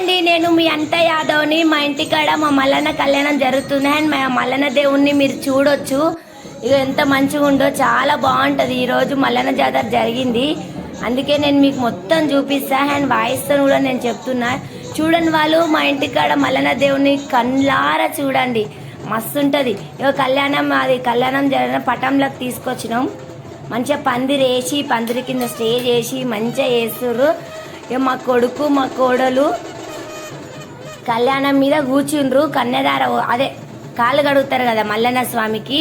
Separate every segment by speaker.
Speaker 1: అండి నేను మీ అంత యాదవ్ని మా ఇంటికాడ మా మల్లన్న కళ్యాణం జరుగుతుంది అండ్ మా మల్లన్న దేవుణ్ణి మీరు చూడొచ్చు. ఇక ఎంత మంచిగా ఉందో చాలా బాగుంటుంది. ఈరోజు మల్లన్న జాతర జరిగింది. అందుకే నేను మీకు మొత్తం చూపిస్తా అండ్ వాయిస్తో కూడా నేను చెప్తున్నా. చూడండి వాళ్ళు మా ఇంటికాడ మల్లన్న దేవుని కళ్ళారా చూడండి. మస్తు ఉంటుంది. ఇక కళ్యాణం అది కళ్యాణం జరిగిన పటంలోకి తీసుకొచ్చినాం. మంచిగా పందిరి వేసి పందిరి కింద స్టే చేసి మంచిగా వేస్తుర్రు ఇక మా కొడుకు మా కోడలు. కళ్యాణం మీద కూర్చుండ్రు కన్యదార అదే కాళ్ళు కడుగుతారు కదా మల్లన్న స్వామికి.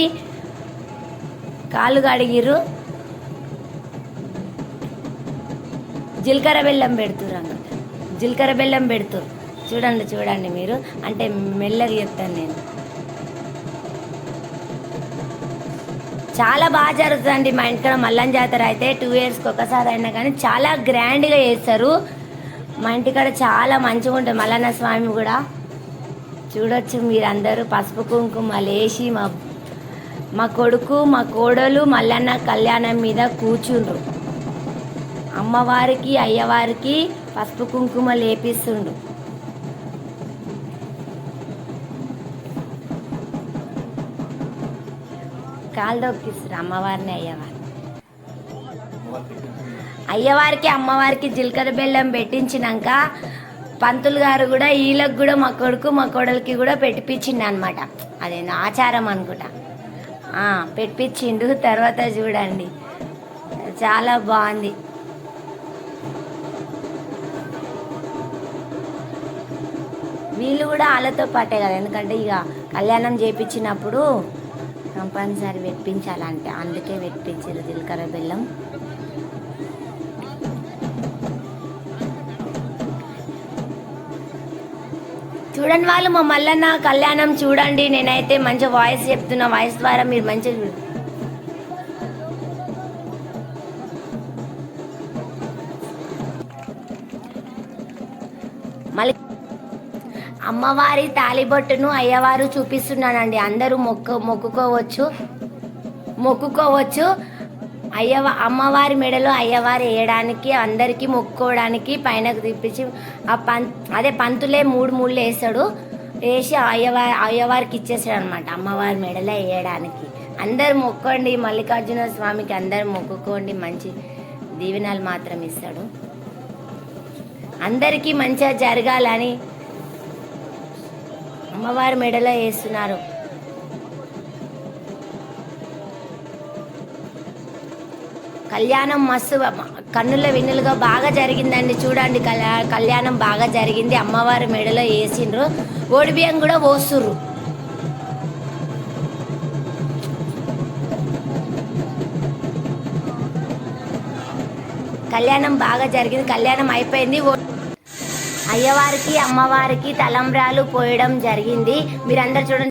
Speaker 1: కాళ్ళు కడిగిర్రు. జీలకర్ర బెల్లం పెడుతురు అన్నమాట జీలకర్ర బెల్లం పెడుతురు చూడండి చూడండి మీరు. అంటే మెల్లగా చెప్తాను నేను. చాలా బాగా జరుగుతుందండి మా ఇంట్లో మల్లం జాతర అయితే టూ ఇయర్స్కి ఒకసారి అయినా కానీ చాలా గ్రాండ్గా చేస్తారు. మా ఇంటికాడ చాలా మంచిగా ఉంటుంది. మల్లన్న స్వామి కూడా. చూడొచ్చు మీరందరూ. పసుపు కుంకుమ లేచి మా మా కొడుకు మా కోడలు మల్లన్న కళ్యాణం మీద కూర్చుండ్రు. అమ్మవారికి అయ్యవారికి పసుపు కుంకుమ లేపిస్తుండు కాలు దొక్కిస్తారు అమ్మవారిని అయ్యవారిని. అయ్యవారికి అమ్మవారికి జీలకర్ర బెల్లం పెట్టించినాక పంతులు గారు కూడా వీళ్ళకి కూడా మా కొడుకు మా కోడలికి కూడా పెట్టిపించిండు అనమాట అదేందో ఆచారం అనుకుంటా. పెట్టించిండు పెట్టిపించిండు తర్వాత చూడండి. చాలా బాగుంది. వీళ్ళు కూడా వాళ్ళతో పాటే కదా ఎందుకంటే ఇక కళ్యాణం చేపించినప్పుడు కంపల్సరీ పెట్టించాలంటే. అందుకే పెట్టించారు జీలకర్ర బెల్లం. చూడండి వాళ్ళు మా మల్లన్న కళ్యాణం చూడండి. నేనైతే మంచి వాయిస్ చెప్తున్నా. వాయిస్ ద్వారా మీరు మంచిగా చూడండి మళ్ళీ అమ్మవారి తాలిబొట్టును అయ్యవారు చూపిస్తున్నానండి. అందరూ మొక్కు మొక్కుకోవచ్చు. మొక్కుకోవచ్చు. అయ్యవ అమ్మవారి మెడలో అయ్యవారు వేయడానికి అందరికీ మొక్కుకోవడానికి పైనకు తిప్పించి ఆ పం అదే పంతులే మూడు మూడులు వేస్తాడు వేసి అయ్యవారి అయ్యవారికి ఇచ్చేసాడు అనమాట అమ్మవారి మెడలో వేయడానికి. అందరు మొక్కండి మల్లికార్జున స్వామికి అందరు మొక్కుకోండి మంచి దీవెనాలు మాత్రం ఇస్తాడు. అందరికీ మంచిగా జరగాలని అమ్మవారి మెడలో వేస్తున్నారు. కళ్యాణం మస్తు కన్నుల వెన్నులుగా బాగా జరిగిందండి. చూడండి కళ్యాణం బాగా జరిగింది. అమ్మవారి మెడలో వేసిండ్రు. ఓడిబియ్యం కూడా పోస్తుర్రు కళ్యాణం బాగా జరిగింది. కళ్యాణం అయిపోయింది. అయ్యవారికి అమ్మవారికి తలంబ్రాలు పోయడం జరిగింది. మీరందరూ చూడండి.